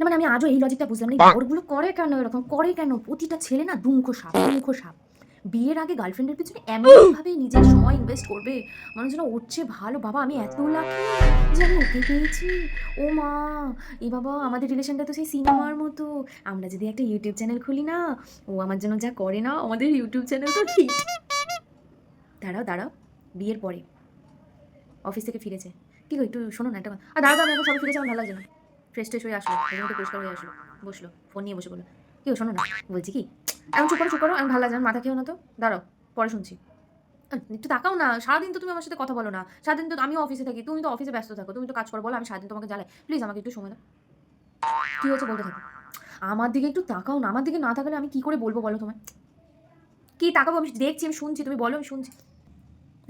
না মানে আমি আজও এই লজিকটা বুঝলাম না এই বরগুলো করে কেন এরকম? করে কেন? প্রতিটা ছেলে না দুমুখো সাপ দুমুখো সাপ বিয়ের আগে গার্লফ্রেন্ডের পিছনে এমনভাবে নিজের সময় ইনভেস্ট করবে মনে হচ্ছে না ওর চেয়ে ভালো বাবা আমি এত লাকি যে আমি ওকে পেয়েছি। ও মা এ বাবা আমাদের রিলেশনটা তো সেই সিনেমার মতো। আমরা যদি একটা ইউটিউব চ্যানেল খুলি না ও আমার জন্য যা করে না আমাদের ইউটিউব চ্যানেল তো ঠিক দাঁড়াও দাঁড়াও বিয়ের পরে। অফিস থেকে ফিরেছে। কি গো একটু শোনো না একটা কথা। আর দাঁড়াও আমি এখন সবাই ফিরেছে আমার ভালো লাগছে না। ফ্রেশ ট্রেশ হয়ে আসলো একটু পরিষ্কার হয়ে আসলো। বসল ফোন নিয়ে বসে বলল, কি শোনো না, বলছি কি, এখন চুপ করো চুপ করো, আমি ভালো লাগছে মাথা খেও না তো, দাঁড়াও, পরে শুনছি। একটু তাকাও না, সারাদিন তো তুমি আমার সাথে কথা বলো না, সারাদিন তো আমিও অফিসে থাকি, তুমি তো অফিসে ব্যস্ত থাকো, তুমি তো কাজ করো, বলো, আমি সারাদিন তোমাকে জ্বালাই প্লিজ আমাকে একটু সময় দাও। কী হয়েছে বলতে থাকো, আমার দিকে একটু তাকাও না, আমার দিকে না তাকালে আমি কি করে বলব বলো তোমায়? কি তাকাবো, আমি দেখছি, আমি শুনছি, তুমি বলো, আমি শুনছি।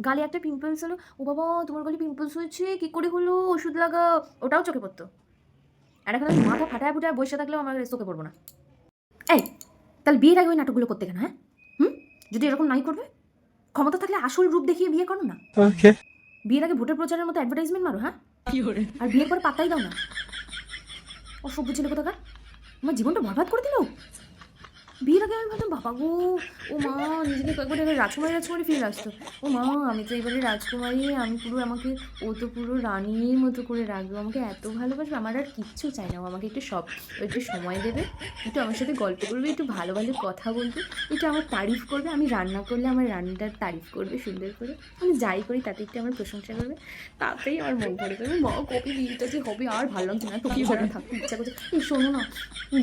গালে একটা পিম্পলস হলো? ও বাবা, তোমার গালে পিম্পলস হয়েছে, কি করে হলো? ওষুধ লাগাও। ওটাও চোখে পড়তো। আর এখন আমি মাথা ফাটায় ফুটায় বসে থাকলেও আমার চোখে পড়ব না। এই তাহলে বিয়ের আগে ওই নাটকগুলো করতে কেন হ্যাঁ? হুম? যদি এরকম নাই করবে ক্ষমতা থাকলে আসল রূপ দেখিয়ে বিয়ে করো না। বিয়ের আগে ভোটের প্রচারের মতো অ্যাডভার্টাইজমেন্ট মারো হ্যাঁ? আর বিয়ের পরে পাত্তাই দাও না। অসভ্য ছিল কোথাকার? আমার জীবনটা বরবাদ করে দিল? বিয়ের আগে আমি ভাবতাম বাবা গো, ও মা, নিজেকে কয়েকবার এবার রাজকুমারী রাজকুমারী ফিরে আসতো ও মা, আমি তো এবারে রাজকুমারী, আমি পুরো আমাকে, ও তো পুরো রানীর মতো করে রাখবে। আমাকে এত ভালোবাসবে, আমার আর কিচ্ছু চাই না। ও আমাকে একটু সব, একটু সময় দেবে, একটু আমার সাথে গল্প করবে, একটু ভালো ভালো কথা বলবে, একটু আমার তারিফ করবে, আমি রান্না করলে আমার রান্নাটার তারিফ করবে সুন্দর করে। আমি যাই করি, তাতে একটু আমার প্রশংসা করবে, তাতেই আমার মন ভরে যাবে। মা, কবে বিয়েটা যে হবে, আর ভালো লাগছে না। তোকে ঘরে থাকতে ইচ্ছা করছে, এই শোনো না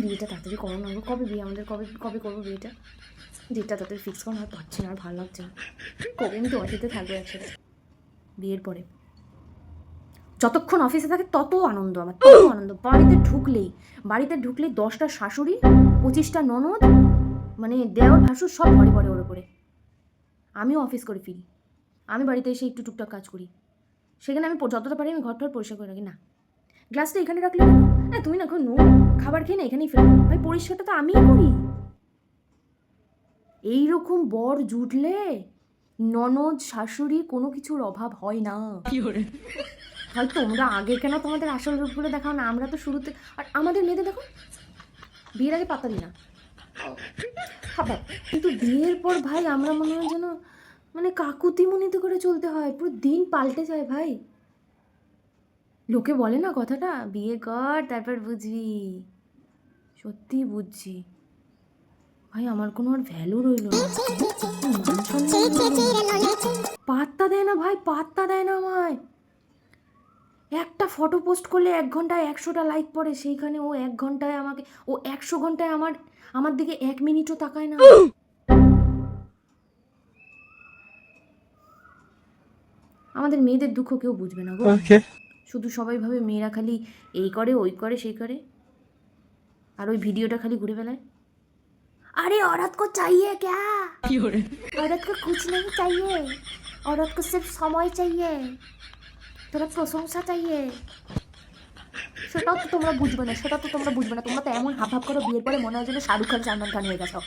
বিয়েটা তাড়াতাড়ি করো না কবে বিয়ে আমাদের কবে কবে করব বিয়েটা? ডেটটা তাড়াতাড়ি ফিক্স করো আর পারছি না, আর ভালো লাগছে না। কবে আমি তোমার সাথে থাকব একসাথে। বিয়ের পরে। যতক্ষণ অফিসে থাকে, তত আনন্দ আমার, তত আনন্দ। বাড়িতে ঢুকলেই বাড়িতে ঢুকলেই দশটা শাশুড়ি, পঁচিশটা ননদ মানে দেওয়ার ভাসুর সব ঘরে পড়ে ওর উপরে আমিও অফিস করে ফিরি। আমি বাড়িতে এসে একটু টুকটাক কাজ করি। সেখানে আমি যতটা পারি আমি ঘর টর পরিষ্কার করে রাখি। না গ্লাসটা এখানে রাখলে না তুমি না এখন খাবার খেয়ে না এখানেই ফেলে। ভাই, পরিষ্কারটা তো আমিই করি। এইরকম বর জুটলে ননদ শাশুড়ি কোনো কিছুর অভাব হয় না। হয় তোমরা আগে কেন তোমাদের আসল রূপগুলো দেখাও না? আমরা তো শুরুতে আর আমাদের মেয়েদের দেখো বিয়ের আগে পাতা দিই না। খাবার। কিন্তু বিয়ের পর ভাই আমরা মনে হয় যেন মানে কাকুতি মুনিতে করে চলতে হয়। পুরো দিন পাল্টে যায় ভাই। লোকে বলে না কথাটা? বিয়ে কর তারপর বুঝবি। সত্যি বুঝছি। ভাই আমার কোনো আর ভ্যালু রইল। পাত্তা দেয় না ভাই পাত্তা দেয় না আমায়। একটা ফটো পোস্ট করলে এক ঘন্টায় একশোটা লাইক পড়ে সেইখানে ও এক ঘন্টায় আমাকে ও একশো ঘন্টায় আমার আমার দিকে এক মিনিটও তাকায় না। আমাদের মেয়েদের দুঃখ কেউ বুঝবে না গো। শুধু সবাই ভাবে মেয়েরা খালি এই করে ওই করে সেই করে। আর ওই ভিডিওটা খালি ঘুরে বেড়ায়। अरे औरत को चाहिए क्या औरत को कुछ नहीं चाहिए औरत को सिर्फ समय चाहिए তোরা প্রশংসা চাইয়ে সেটাও তো তোমরা বুঝবে না সেটা তো তোমরা বুঝবে না তোমরা তো এমন হাব ভাব করো বিয়ের পরে মনে হয় যেন শাহরুখ খান সালমান খান হয়ে গেছো